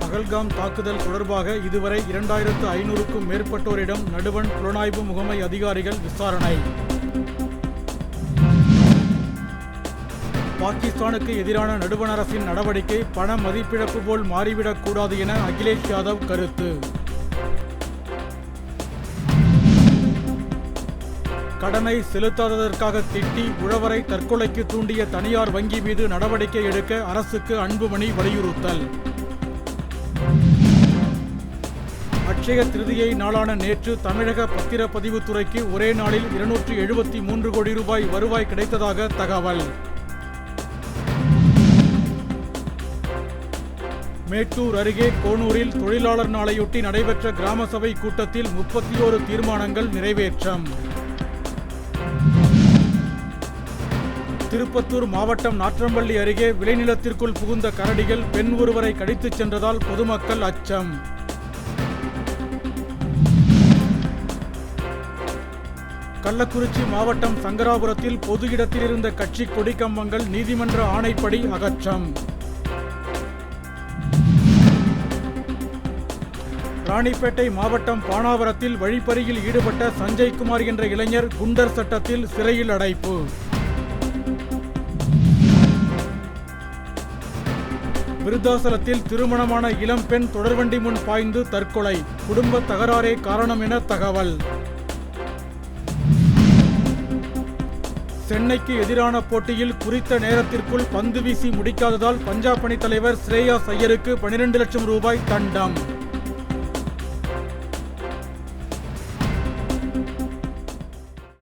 பகல்காம் தாக்குதல் தொடர்பாக இதுவரை இரண்டாயிரத்து ஐநூறுக்கும் மேற்பட்டோரிடம் நடுவண் புலனாய்வு முகமை அதிகாரிகள் விசாரணை. பாகிஸ்தானுக்கு எதிரான நடுவண் அரசின் நடவடிக்கை பண மதிப்பிழப்பு போல் மாறிவிடக்கூடாது என அகிலேஷ் யாதவ் கருத்து. கடனை செலுத்தாததற்காக திட்டி உழவரை தற்கொலைக்கு தூண்டிய தனியார் வங்கி மீது நடவடிக்கை எடுக்க அரசுக்கு அன்புமணி வலியுறுத்தல். அட்சய திருதியை நாளான நேற்று தமிழக பத்திரப்பதிவுத்துறைக்கு ஒரே நாளில் இருநூற்றி எழுபத்தி மூன்று கோடி ரூபாய் வருவாய் கிடைத்ததாக தகவல். மேட்டூர் அருகே கோனூரில் தொழிலாளர் நாளையொட்டி நடைபெற்ற கிராம சபை கூட்டத்தில் முப்பத்தி ஓரு தீர்மானங்கள் நிறைவேற்றம். திருப்பத்தூர் மாவட்டம் நாற்றம்பள்ளி அருகே விளைநிலத்திற்குள் புகுந்த கரடிகள் பெண் ஒருவரை கடித்துச் சென்றதால் பொதுமக்கள் அச்சம். கள்ளக்குறிச்சி மாவட்டம் சங்கராபுரத்தில் பொது இடத்தில் இருந்த கட்சி கொடிக்கம்பங்கள் நீதிமன்ற ஆணைப்படி அகற்றம். ராணிப்பேட்டை மாவட்டம் பானாவரத்தில் வழிப்பறியில் ஈடுபட்ட சஞ்சய்குமார் என்ற இளைஞர் குண்டர் சட்டத்தில் சிறையில் அடைப்பு. விருத்தாசலத்தில் திருமணமான இளம்பெண் தொடர்வண்டி முன் பாய்ந்து தற்கொலை. குடும்ப தகராறே காரணம் என தகவல். சென்னைக்கு எதிரான போட்டியில் குறித்த நேரத்திற்குள் பந்து வீசி முடிக்காததால் பஞ்சாப் அணி தலைவர் ஸ்ரேயா ஐயருக்கு பனிரெண்டு லட்சம் ரூபாய் தண்டம்.